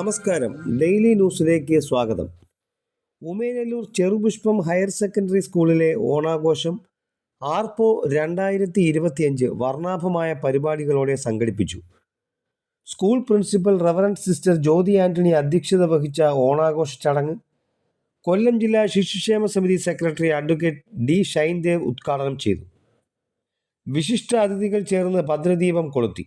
നമസ്കാരം. ഡെയിലി ന്യൂസിലേക്ക് സ്വാഗതം. ഉമേനല്ലൂർ ചെറുപുഷ്പം ഹയർ സെക്കൻഡറി സ്കൂളിലെ ഓണാഘോഷം ആർപോ രണ്ടായിരത്തി ഇരുപത്തിയഞ്ച് വർണാഭമായ പരിപാടികളോടെ സംഘടിപ്പിച്ചു. School principal reverend sister Jyothi Antony അധ്യക്ഷത വഹിച്ച ഓണാഘോഷ ചടങ്ങ് കൊല്ലം ജില്ലാ ശിശുക്ഷേമ സമിതി സെക്രട്ടറി അഡ്വക്കേറ്റ് ഡി ഷൈൻദേവ് ഉദ്ഘാടനം ചെയ്തു. വിശിഷ്ട അതിഥികൾ ചേർന്ന് ഭദ്രദീപം കൊളുത്തി.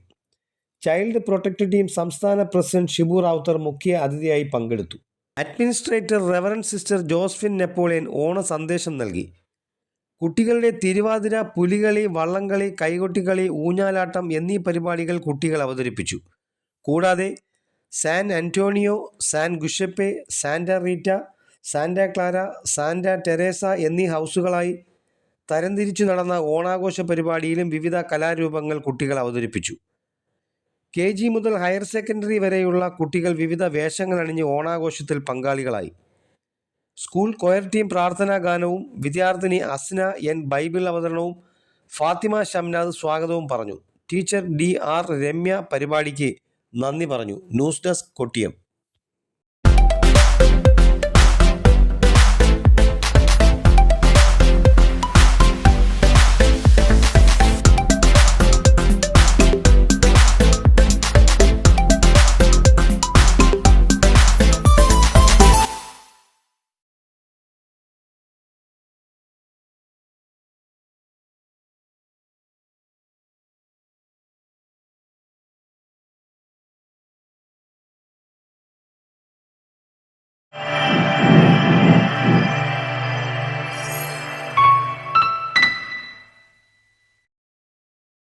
ചൈൽഡ് പ്രൊട്ടക്ട് ടീം സംസ്ഥാന പ്രസിഡന്റ് ഷിബു റാവുത്തർ മുഖ്യ അതിഥിയായി പങ്കെടുത്തു. Administrator reverend sister Josephine Napoleon ഓണ സന്ദേശം നൽകി. കുട്ടികളുടെ തിരുവാതിര പുലികളി വള്ളംകളി കൈകൊട്ടിക്കളി ഊഞ്ഞാലാട്ടം എന്നീ പരിപാടികൾ കുട്ടികൾ അവതരിപ്പിച്ചു. കൂടാതെ San Antonio San Giuseppe Santa Rita Santa Clara Santa Teresa എന്നീ ഹൗസുകളായി തരംതിരിച്ചു നടന്ന ഓണാഘോഷ പരിപാടിയിലും വിവിധ കലാരൂപങ്ങൾ കുട്ടികൾ അവതരിപ്പിച്ചു. കെ ജി മുതൽ ഹയർ സെക്കൻഡറി വരെയുള്ള കുട്ടികൾ വിവിധ വേഷങ്ങൾ അണിഞ്ഞ് ഓണാഘോഷത്തിൽ പങ്കാളികളായി. സ്കൂൾ കൊയർ ടീം പ്രാർത്ഥനാ ഗാനവും വിദ്യാർത്ഥിനി അസ്ന എൻ ബൈബിൾ അവതരണവും ഫാത്തിമ ഷംനാദ് സ്വാഗതവും പറഞ്ഞു. ടീച്ചർ ഡി ആർ രമ്യ പരിപാടിക്ക് നന്ദി പറഞ്ഞു. News desk Kottiyam.